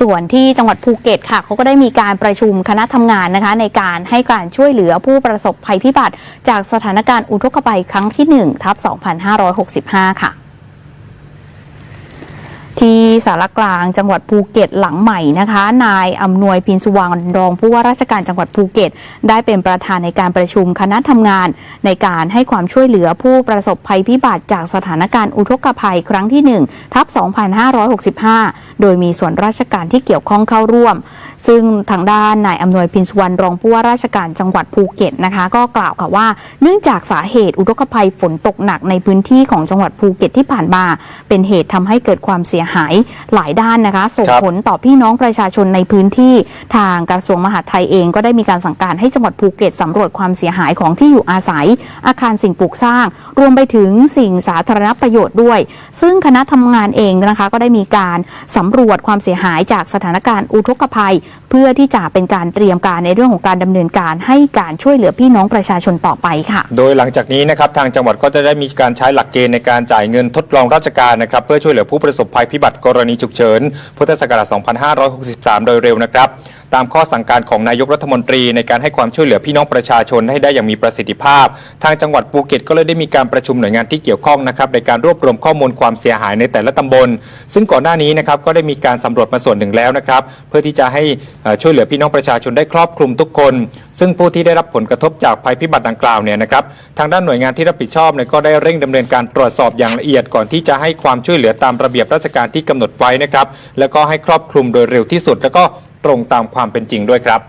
ส่วนที่จังหวัดภูเก็ตค่ะเขาก็ได้มีการประชุมคณะทำงานนะคะ ในการให้การช่วยเหลือผู้ประสบภัยพิบัติ จากสถานการณ์อุทกภัยครั้งที่1ทับ2565 ค่ะที่สารกลางจังหวัดภูเก็ตหลังใหม่นะคะ นายอำนวยพินสุวรรณรองผู้ว่าราชการจังหวัดภูเก็ต ได้เป็นประธานในการประชุมคณะทำงาน ในการให้ความช่วยเหลือผู้ประสบภัยพิบัติจากสถานการณ์อุทกภัยครั้งที่1ทับ2565 โดยมีส่วนราชการที่เกี่ยวข้องเข้าร่วม ซึ่งทางด้านนายอำนวยพินสุวรรณรองผู้ว่าราชการจังหวัดภูเก็ตนะคะ ก็กล่าวค่ะว่า เนื่องจากสาเหตุอุทกภัยฝนตกหนักในพื้นที่ของจังหวัดภูเก็ตที่ผ่านมา เป็นเหตุทำให้เกิดความเสียหายหลายด้านนะคะ ส่งครับผลต่อพี่น้องประชาชนในพื้นที่ทางกระทรวงมหาดไทยเองก็ได้มีการสั่งการให้จังหวัดภูเก็ตสำรวจความเสียหายของที่อยู่อาศัย อาคารสิ่งปลูกสร้าง รวมไปถึงสิ่งสาธารณประโยชน์ด้วย ซึ่งคณะทำงานเองนะคะก็ได้มีการสำรวจความเสียหายจากสถานการณ์อุทกภัย เพื่อที่จะเป็นการเตรียมการในเรื่องของการดำเนินการให้การช่วยเหลือพี่น้องประชาชนต่อไปค่ะ โดยหลังจากนี้นะครับทางจังหวัดก็จะได้มีการใช้หลักเกณฑ์ในการจ่ายเงินทดลองราชการนะครับเพื่อช่วยเหลือผู้ประสบภัยพิบัติกรณีฉุกเฉินพุทธศักราช 2563 โดยเร็วนะครับ ตามข้อสั่งการของนายกรัฐมนตรีในการให้ความช่วยเหลือพี่น้องประชาชนให้ได้อย่างมีประสิทธิภาพ ทางจังหวัดภูเก็ตก็เลยได้มีการประชุมหน่วยงานที่เกี่ยวข้องนะครับในการรวบรวมข้อมูลความเสียหายในแต่ละตำบล ซึ่งก่อนหน้านี้นะครับก็ได้มีการสำรวจมาส่วนหนึ่งแล้วนะครับเพื่อที่จะให้ช่วยเหลือพี่น้องประชาชนได้ครอบคลุมทุกคน ซึ่งผู้ที่ได้รับผลกระทบจากภัยพิบัติดังกล่าวเนี่ยนะครับทางด้านหน่วยงานที่รับผิดชอบเนี่ยก็ได้เร่งดำเนินการตรวจสอบอย่างละเอียดก่อนที่จะให้ความช่วยเหลือตามระเบียบราชการที่กำหนดไว้นะครับแล้วก็ให้ครอบคลุมโดยเร็วที่สุดแล้วก็ ตรงตามความเป็นจริงด้วยครับ